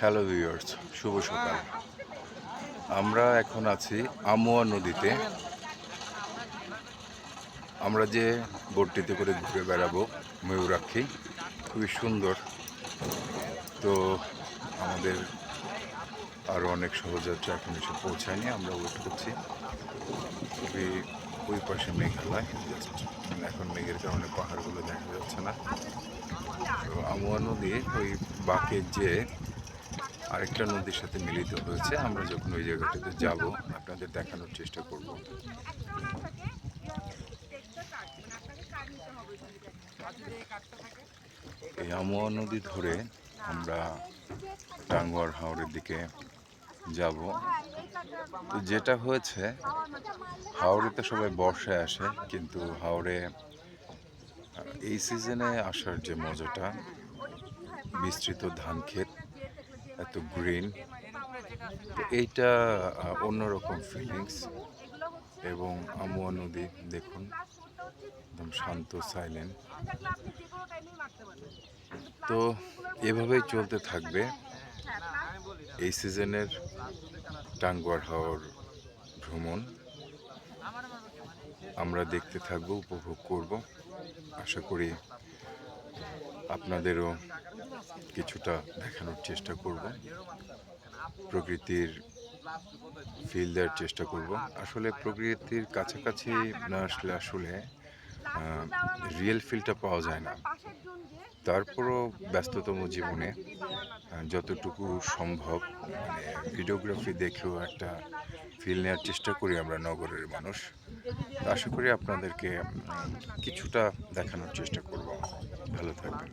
Hello viewers শুভ সকাল। আমরা এখন আছি আমুয়া নদীতে। আমরা যে বোটটিতে করে ঘুরে বেড়াবো, ময়ূরাক্ষী, খুবই সুন্দর। তো আমাদের আরও অনেক সহযাত্রী এখন এসে পৌঁছায়নি, আমরা ওয়েট করছি। খুবই ওই পাশে মেঘালয়। এখন মেঘের কারণে পাহাড়গুলো দেখা যাচ্ছে না। তো আমুয়া নদী ওই বাঁকে যে আরেকটা নদীর সাথে মিলিত হয়েছে। আমরা যখন ওই জায়গাটাতে যাব, আপনাদের দেখানোর চেষ্টা করব। এই আমুয়া নদী ধরে আমরা টাঙ্গুয়ার হাওড়ের দিকে যাব। তো যেটা হয়েছে হাওড়েতে সবাই বর্ষায় আসে, কিন্তু হাওড়ে এই সিজনে আসার যে মজাটা বিস্তৃত ধান ক্ষেত এত গ্রিন এইটা অন্যরকম ফিলিংস এবং আমুয়া নদী দেখুন, একদম শান্ত সাইলেন্ট তো এভাবেই চলতে থাকবে। এই সিজনের টাঙ্গুয়ার হাওয়ার ভ্রমণ। আমরা দেখতে থাকব, উপভোগ করব। আশা করি আপনাদেরও কিছুটা দেখানোর চেষ্টা করব। প্রকৃতির ফিল দেওয়ার চেষ্টা করব। আসলে প্রকৃতির কাছাকাছি না আসলে আসলে রিয়েল ফিলটা পাওয়া যায় না। তারপরও ব্যস্ততম জীবনে যতটুকু সম্ভব মানে ভিডিওগ্রাফি দেখেও একটা ফিল নেওয়ার চেষ্টা করি আমরা নগরের মানুষ। আশা করি আপনাদেরকে কিছুটা দেখানোর চেষ্টা করব। ভালো থাকবেন।